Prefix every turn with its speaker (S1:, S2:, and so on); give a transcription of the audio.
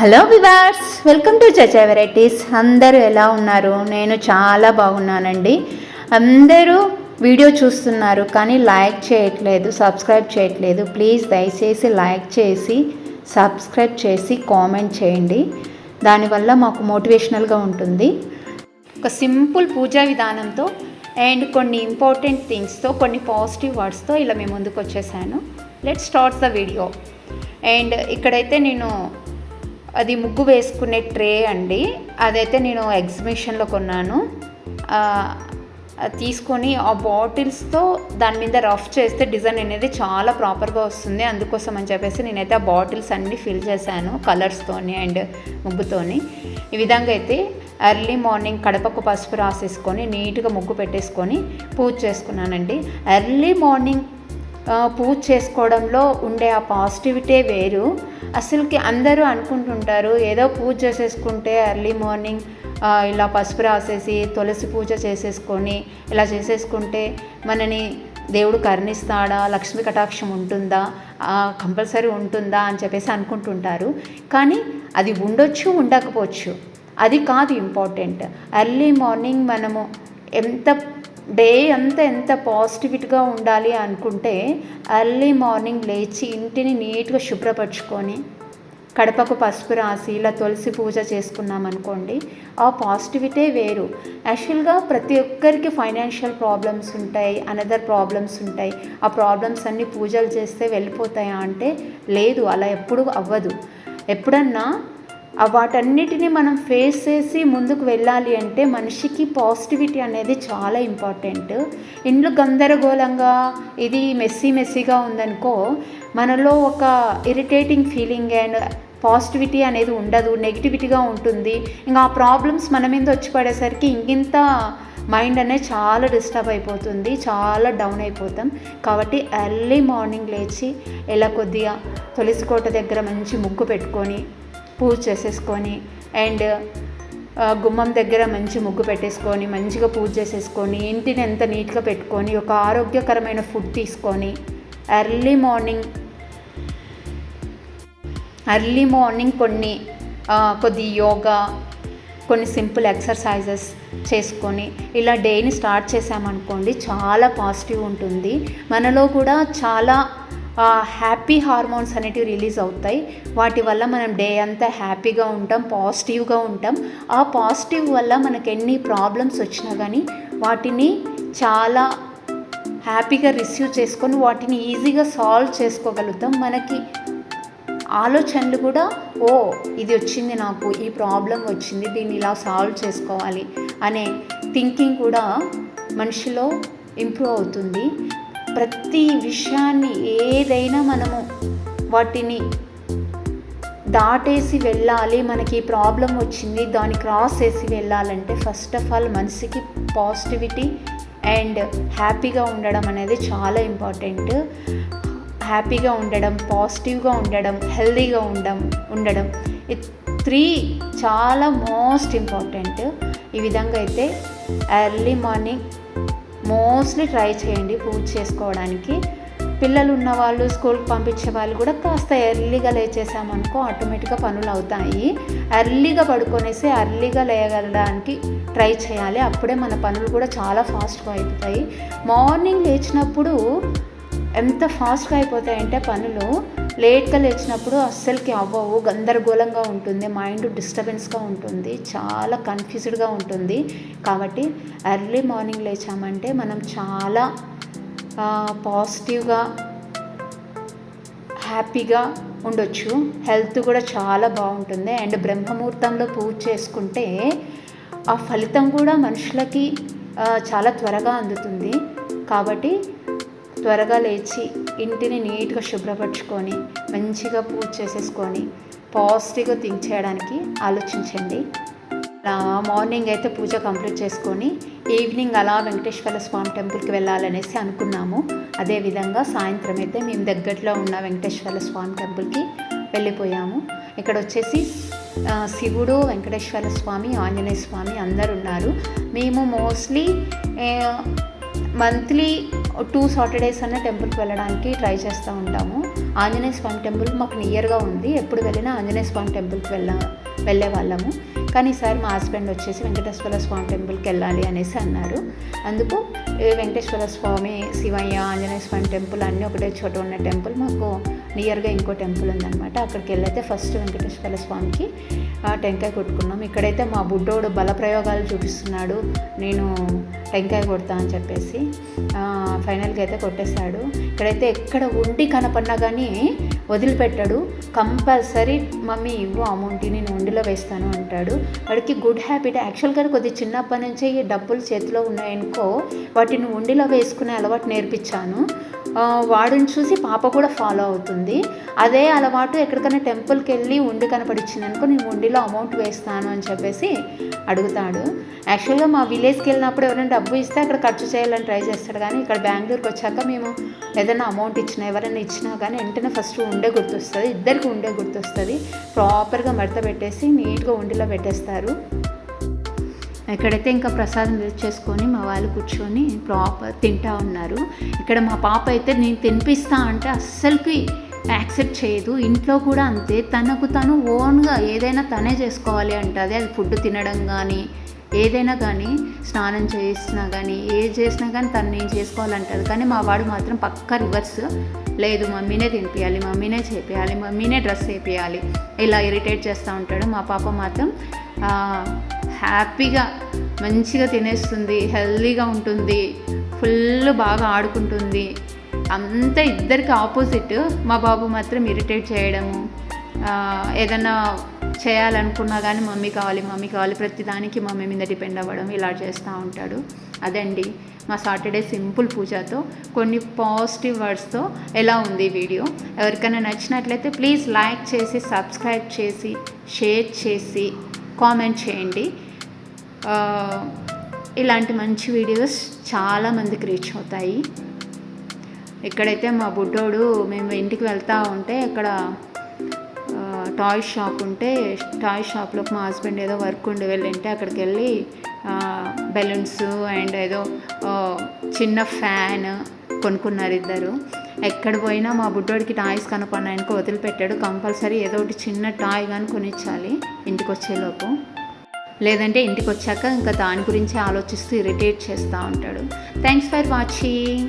S1: Hello viewers welcome to Chacha varieties అందరూ ఎలా ఉన్నారు? నేను చాలా బాగున్నానండి. అందరూ వీడియో చూస్తున్నారు కానీ లైక్ చేయట్లేదు సబ్స్క్రైబ్ చేయట్లేదు. ప్లీజ్ దయచేసి లైక్ చేసి సబ్స్క్రైబ్ చేసి కామెంట్ చేయండి. దానివల్ల మాకు మోటివేషనల్గా ఉంటుంది. ఒక సింపుల్ పూజా విధానంతో అండ్ కొన్ని ఇంపార్టెంట్ థింగ్స్తో కొన్ని పాజిటివ్ వర్డ్స్తో ఇలా మేము ముందుకు వచ్చేసాను. Let start the video and ఇక్కడైతే నేను అది ముగ్గు వేసుకునే ట్రే అండి. అదైతే నేను ఎగ్జిబిషన్లో కొన్నాను. తీసుకొని ఆ బాటిల్స్తో దాని మీద రఫ్ చేస్తే డిజైన్ అనేది చాలా ప్రాపర్గా వస్తుంది. అందుకోసం అని చెప్పేసి నేనైతే ఆ బాటిల్స్ అన్నీ ఫిల్ చేశాను కలర్స్తోని అండ్ ముగ్గుతోని. ఈ విధంగా అయితే ఎర్లీ మార్నింగ్ కడపకు పసుపు రాసేసుకొని నీట్గా ముగ్గు పెట్టేసుకొని పూజ చేసుకున్నానండి. ఎర్లీ మార్నింగ్ పూజ చేసుకోవడంలో ఉండే ఆ పాజిటివిటీ వేరు. అసలుకి అందరూ అనుకుంటుంటారు ఏదో పూజ చేసేసుకుంటే ఎర్లీ మార్నింగ్ ఇలా పసుపు రాసేసి తులసి పూజ చేసేసుకొని ఇలా చేసేసుకుంటే మనని దేవుడు కరుణిస్తాడా లక్ష్మీ కటాక్షం ఉంటుందా కంపల్సరీ ఉంటుందా అని చెప్పేసి అనుకుంటుంటారు. కానీ అది ఉండొచ్చు ఉండకపోవచ్చు. అది కాదు ఇంపార్టెంట్ ఎర్లీ మార్నింగ్ మనము ఎంత డే అంతా ఎంత పాజిటివిటీగా ఉండాలి అనుకుంటే ఎర్లీ మార్నింగ్ లేచి ఇంటిని నీట్గా శుభ్రపరచుకొని కడపకు పసుపు రాసి ఇలా తులసి పూజ చేసుకున్నాం అనుకోండి ఆ పాజిటివిటీ వేరు. యాక్చువల్గా ప్రతి ఒక్కరికి ఫైనాన్షియల్ ప్రాబ్లమ్స్ ఉంటాయి అనదర్ ప్రాబ్లమ్స్ ఉంటాయి. ఆ ప్రాబ్లమ్స్ అన్నీ పూజలు చేస్తే వెళ్ళిపోతాయా అంటే లేదు అలా ఎప్పుడు అవ్వదు. ఎప్పుడన్నా వాటన్నిటిని మనం ఫేస్ చేసి ముందుకు వెళ్ళాలి అంటే మనిషికి పాజిటివిటీ అనేది చాలా ఇంపార్టెంట్ ఇంట్లో గందరగోళంగా ఇది మెస్సీ మెస్సీగా ఉందనుకో మనలో ఒక ఇరిటేటింగ్ ఫీలింగ్ అండ్ పాజిటివిటీ అనేది ఉండదు నెగిటివిటీగా ఉంటుంది. ఇంకా ఆ ప్రాబ్లమ్స్ మన మీద వచ్చి పడేసరికి ఇంకింత మైండ్ అనేది చాలా డిస్టర్బ్ అయిపోతుంది చాలా డౌన్ అయిపోతాం. కాబట్టి ఎర్లీ మార్నింగ్ లేచి ఇలా కొద్దిగా తులసి కోట దగ్గర మంచి ముగ్గు పెట్టుకొని పూజ చేసేసుకొని అండ్ గుమ్మం దగ్గర మంచి ముగ్గు పెట్టేసుకొని మంచిగా పూజ చేసేసుకొని ఇంటిని ఎంత నీట్గా పెట్టుకొని ఒక ఆరోగ్యకరమైన ఫుడ్ తీసుకొని ఎర్లీ మార్నింగ్ ఎర్లీ మార్నింగ్ కొన్ని కొద్ది యోగా కొన్ని సింపుల్ ఎక్సర్సైజెస్ చేసుకొని ఇలా డేని స్టార్ట్ చేసామనుకోండి చాలా పాజిటివ్ ఉంటుంది. మనలో కూడా చాలా హ్యాపీ హార్మోన్స్ అనేటివి రిలీజ్ అవుతాయి. వాటి వల్ల మనం డే అంతా హ్యాపీగా ఉంటాం పాజిటివ్గా ఉంటాం. ఆ పాజిటివ్ వల్ల మనకు ఎన్ని ప్రాబ్లమ్స్ వచ్చినా కానీ వాటిని చాలా హ్యాపీగా రిసీవ్ చేసుకొని వాటిని ఈజీగా సాల్వ్ చేసుకోగలుగుతాం. మనకి ఆలోచనలు కూడా ఓ ఇది వచ్చింది నాకు ఈ ప్రాబ్లం వచ్చింది దీన్ని ఇలా సాల్వ్ చేసుకోవాలి అనే థింకింగ్ కూడా మనిషిలో ఇంప్రూవ్ అవుతుంది. ప్రతి విషయాన్ని ఏదైనా మనము వాటిని దాటేసి వెళ్ళాలి. మనకి ఈ ప్రాబ్లం వచ్చింది దాన్ని క్రాస్ చేసి వెళ్ళాలంటే ఫస్ట్ ఆఫ్ ఆల్ మనసుకి పాజిటివిటీ అండ్ హ్యాపీగా ఉండడం అనేది చాలా ఇంపార్టెంట్ హ్యాపీగా ఉండడం పాజిటివ్గా ఉండడం హెల్దీగా ఉండడం ఉండడం ఈ త్రీ చాలా మోస్ట్ ఇంపార్టెంట్ ఈ విధంగా అయితే ఎర్లీ మార్నింగ్ మోస్ట్లీ ట్రై చేయండి పూజ చేసుకోవడానికి. పిల్లలు ఉన్నవాళ్ళు స్కూల్కి పంపించే వాళ్ళు కూడా కాస్త ఎర్లీగా లేచేసామనుకో ఆటోమేటిక్గా పనులు అవుతాయి. ఎర్లీగా పడుకొనేసి ఎర్లీగా లేయగలడానికి ట్రై చేయాలి. అప్పుడే మన పనులు కూడా చాలా ఫాస్ట్గా అయిపోతాయి. మార్నింగ్ లేచినప్పుడు ఎంత ఫాస్ట్గా అయిపోతాయంటే పనులు లేట్గా లేచినప్పుడు అస్సలకి అవ్వవు గందరగోళంగా ఉంటుంది మైండ్ డిస్టర్బెన్స్గా ఉంటుంది చాలా కన్ఫ్యూజ్డ్గా ఉంటుంది. కాబట్టి ఎర్లీ మార్నింగ్ లేచామంటే మనం చాలా పాజిటివ్గా హ్యాపీగా ఉండొచ్చు. హెల్త్ కూడా చాలా బాగుంటుంది. అండ్ బ్రహ్మముహూర్తంలో పూజ చేసుకుంటే ఆ ఫలితం కూడా మనుషులకి చాలా త్వరగా అందుతుంది. కాబట్టి త్వరగా లేచి ఇంటిని నీట్గా శుభ్రపరచుకొని మంచిగా పూజ చేసేసుకొని పాజిటివ్గా థింక్ చేయడానికి ఆలోచించండి. మార్నింగ్ అయితే పూజ కంప్లీట్ చేసుకొని ఈవినింగ్ అలా వెంకటేశ్వర స్వామి టెంపుల్కి వెళ్ళాలనేసి అనుకున్నాము. అదేవిధంగా సాయంత్రం అయితే మేము దగ్గరలో ఉన్న వెంకటేశ్వర స్వామి టెంపుల్కి వెళ్ళిపోయాము. ఇక్కడ వచ్చేసి శివుడు వెంకటేశ్వర స్వామి ఆంజనేయ స్వామి అందరు ఉన్నారు. మేము మోస్ట్లీ మంత్లీ టూ సాటర్డేస్ అన్న టెంపుల్కి వెళ్ళడానికి ట్రై చేస్తూ ఉంటాము. ఆంజనేయ స్వామి టెంపుల్ మాకు నియర్గా ఉంది. ఎప్పుడు వెళ్ళినా ఆంజనేయ స్వామి టెంపుల్కి వెళ్ళ వెళ్ళే వాళ్ళము. కానీ ఈసారి మా హస్బెండ్ వచ్చేసి వెంకటేశ్వర స్వామి టెంపుల్కి వెళ్ళాలి అనేసి అన్నారు. అందుకు వెంకటేశ్వర స్వామి శివయ్య ఆంజనేయ స్వామి టెంపుల్ అన్నీ ఒకటే చోట ఉన్న టెంపుల్ మాకు నియర్గా ఇంకో టెంపుల్ ఉందన్నమాట. అక్కడికి వెళ్ళైతే ఫస్ట్ వెంకటేశ్వర స్వామికి టెంకాయ కొట్టుకున్నాం. ఇక్కడైతే మా బుడ్డోడు బల ప్రయోగాలు చూపిస్తున్నాడు. నేను టెంకాయ కొడతా అని చెప్పేసి ఫైనల్గా అయితే కొట్టేశాడు. ఇక్కడైతే ఎక్కడ ఉండి కనపడినా కానీ వదిలిపెట్టాడు. కంపల్సరీ మమ్మీ ఇవ్వు అమౌంట్ నేను ఉండిలో వేస్తాను అంటాడు. వాడికి గుడ్ హ్యాబిట్. యాక్చువల్గా కొద్ది చిన్నప్పటి నుంచే ఈ డబ్బులు చేతిలో ఉన్నాయనుకో వాటిని ఉండిలో వేసుకునే అలవాటు నేర్పించాను. వాడిని చూసి పాప కూడా ఫాలో అవుతుంది. అదే అలవాటు ఎక్కడికైనా టెంపుల్కి వెళ్ళి ఉండి కనపడిచ్చింది అనుకో నేను ఉండిలో అమౌంట్ వేస్తాను అని చెప్పేసి అడుగుతాడు. యాక్చువల్గా మా విలేజ్కి వెళ్ళినప్పుడు ఎవరైనా డబ్బు ఇస్తే అక్కడ ఖర్చు చేయాలని ట్రై చేస్తాడు. కానీ ఇక్కడ బెంగళూరుకి వచ్చాక మేము ఏదైనా అమౌంట్ ఇచ్చినా ఎవరైనా ఇచ్చినా కానీ వెంటనే ఫస్ట్ ఉండే గుర్తొస్తుంది. ఇద్దరికి ఉండే గుర్తొస్తుంది. ప్రాపర్గా మడత పెట్టేసి నీట్గా ఉండిలో పెట్టేస్తారు. ఎక్కడైతే ఇంకా ప్రసాదం చేసుకొని మా వాళ్ళు కూర్చొని ప్రాపర్ తింటా ఉన్నారు. ఇక్కడ మా పాప అయితే నేను తినిపిస్తా అంటే అస్సలకి యాక్సెప్ట్ చేయదు. ఇంట్లో కూడా అంతే. తనకు తను ఓన్గా ఏదైనా తనే చేసుకోవాలి అంటుంది. అది ఫుడ్ తినడం కానీ ఏదైనా కానీ స్నానం చేసినా కానీ ఏది చేసినా కానీ తను నేను చేసుకోవాలంటుంది. కానీ మా వాడు మాత్రం పక్కా రివర్స్. లేదు మమ్మీనే తినిపించాలి మమ్మీనే చేపియాలి మమ్మీనే డ్రెస్ వేపియాలి. ఇలా ఇరిటేట్ చేస్తూ ఉంటాడు. మా పాప మాత్రం హ్యాపీగా మంచిగా తినేస్తుంది హెల్తీగా ఉంటుంది ఫుల్ బాగా ఆడుకుంటుంది. అంతా ఇద్దరికి ఆపోజిట్. మా బాబు మాత్రం ఇరిటేట్ చేయడము ఏదన్నా చేయాలనుకున్నా కానీ మమ్మీ కావాలి మమ్మీ కావాలి ప్రతిదానికి మమ్మీ మీద డిపెండ్ అవ్వడం ఇలా చేస్తూ ఉంటాడు. అదండి మా సాటర్డే సింపుల్ పూజతో కొన్ని పాజిటివ్ వర్డ్స్తో ఎలా ఉంది వీడియో. ఎవరికైనా నచ్చినట్లయితే ప్లీజ్ లైక్ చేసి సబ్స్క్రైబ్ చేసి షేర్ చేసి కామెంట్ చేయండి. ఇలాంటి మంచి వీడియోస్ చాలా మందికి రీచ్ అవుతాయి. ఇక్కడైతే మా బుడ్డోడు మేము ఇంటికి వెళ్తూ ఉంటే అక్కడ టాయ్ షాప్ ఉంటే టాయ్ షాప్లోకి మా హస్బెండ్ ఏదో వర్క్ ఉండి వెళ్ళింటే అక్కడికి వెళ్ళి బెలూన్స్ అండ్ ఏదో చిన్న ఫ్యాన్ కొనుక్కున్నారు ఇద్దరు. ఎక్కడ పోయినా మా బుడ్డోడికి టాయ్స్ కనపడినాయనుకో వదిలిపెట్టాడు. కంపల్సరీ ఏదో ఒకటి చిన్న టాయ్ కానీ కొనిచ్చాలి ఇంటికి వచ్చేలోపు లేదంటే ఇంటికి వచ్చాక ఇంకా దాని గురించి ఆలోచిస్తూ ఇరిటేట్ చేస్తూ ఉంటాడు. Thanks for watching.